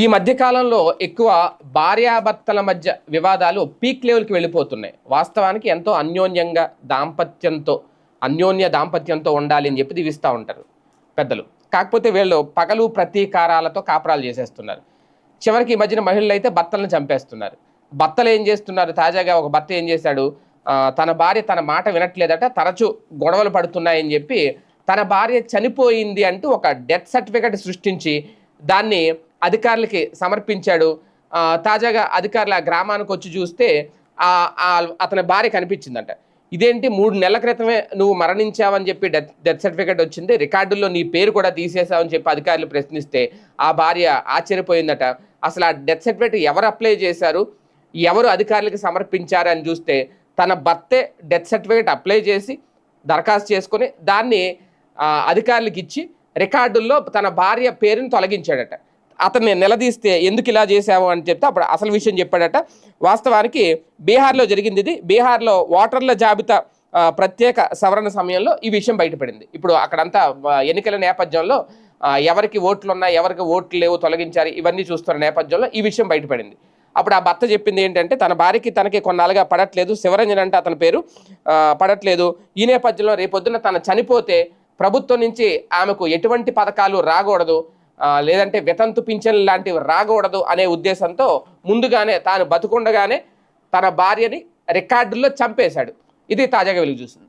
ఈ మధ్యకాలంలో ఎక్కువ భార్యాభర్తల మధ్య వివాదాలు పీక్ లెవెల్కి వెళ్ళిపోతున్నాయి. వాస్తవానికి ఎంతో అన్యోన్యంగా దాంపత్యంతో అన్యోన్య దాంపత్యంతో ఉండాలి అని చెప్పి దీవిస్తూ ఉంటారు పెద్దలు. కాకపోతే వీళ్ళు పగలు ప్రతీకారాలతో కాపురాలు చేసేస్తున్నారు. చివరికి ఈ మధ్యన మహిళలు అయితే భర్తలను చంపేస్తున్నారు. భర్తలు ఏం చేస్తున్నారు? తాజాగా ఒక భర్త ఏం చేశాడు? తన భార్య తన మాట వినట్లేదట తరచూ గొడవలు పడుతున్నాయని చెప్పి తన భార్య చనిపోయింది అంటూ ఒక డెత్ సర్టిఫికెట్ సృష్టించి దాన్ని అధికారులకి సమర్పించాడు. తాజాగా అధికారులు ఆ గ్రామానికి వచ్చి చూస్తే అతని భార్య కనిపించిందంట. ఇదేంటి? మూడు నెలల క్రితమే నువ్వు మరణించావని చెప్పి డెత్ డెత్ సర్టిఫికేట్ వచ్చింది. రికార్డుల్లో నీ పేరు కూడా తీసేసావని చెప్పి అధికారులు ప్రశ్నిస్తే ఆ భార్య ఆశ్చర్యపోయిందట. అసలు ఆ డెత్ సర్టిఫికేట్ ఎవరు అప్లై చేశారు? ఎవరు అధికారులకు సమర్పించారు అని చూస్తే తన భర్తే డెత్ సర్టిఫికేట్ అప్లై చేసి దరఖాస్తు చేసుకొని దాన్ని అధికారులకి అధికారులకు ఇచ్చి రికార్డుల్లో తన భార్య పేరుని తొలగించాడట. అతన్ని నిలదీస్తే ఎందుకు ఇలా చేశావు అని చెప్తే అప్పుడు అసలు విషయం చెప్పాడట. వాస్తవానికి బీహార్లో జరిగింది ఇది. బీహార్లో ఓటర్ల జాబితా ప్రత్యేక సవరణ సమయంలో ఈ విషయం బయటపడింది. ఇప్పుడు అక్కడంతా ఎన్నికల నేపథ్యంలో ఎవరికి ఓట్లు ఉన్నాయి ఎవరికి ఓట్లు లేవు తొలగించారు ఇవన్నీ చూస్తున్న నేపథ్యంలో ఈ విషయం బయటపడింది. అప్పుడు ఆ భర్త చెప్పింది ఏంటంటే తన భార్యకి తనకి కొన్నాళ్ళుగా పడట్లేదు శివరంజన్ అంటే అతని పేరు పడట్లేదు. ఈ నేపథ్యంలో రేపొద్దున తను చనిపోతే ప్రభుత్వం నుంచి ఆమెకు ఎటువంటి పథకాలు రాకూడదు. లేదంటే వితంతు పింఛన్ లాంటివి రాకూడదు అనే ఉద్దేశంతో ముందుగానే తాను బతుకుండగానే తన భార్యని రికార్డుల్లో చంపేశాడు. ఇది తాజాగా వెలుగు చూసింది.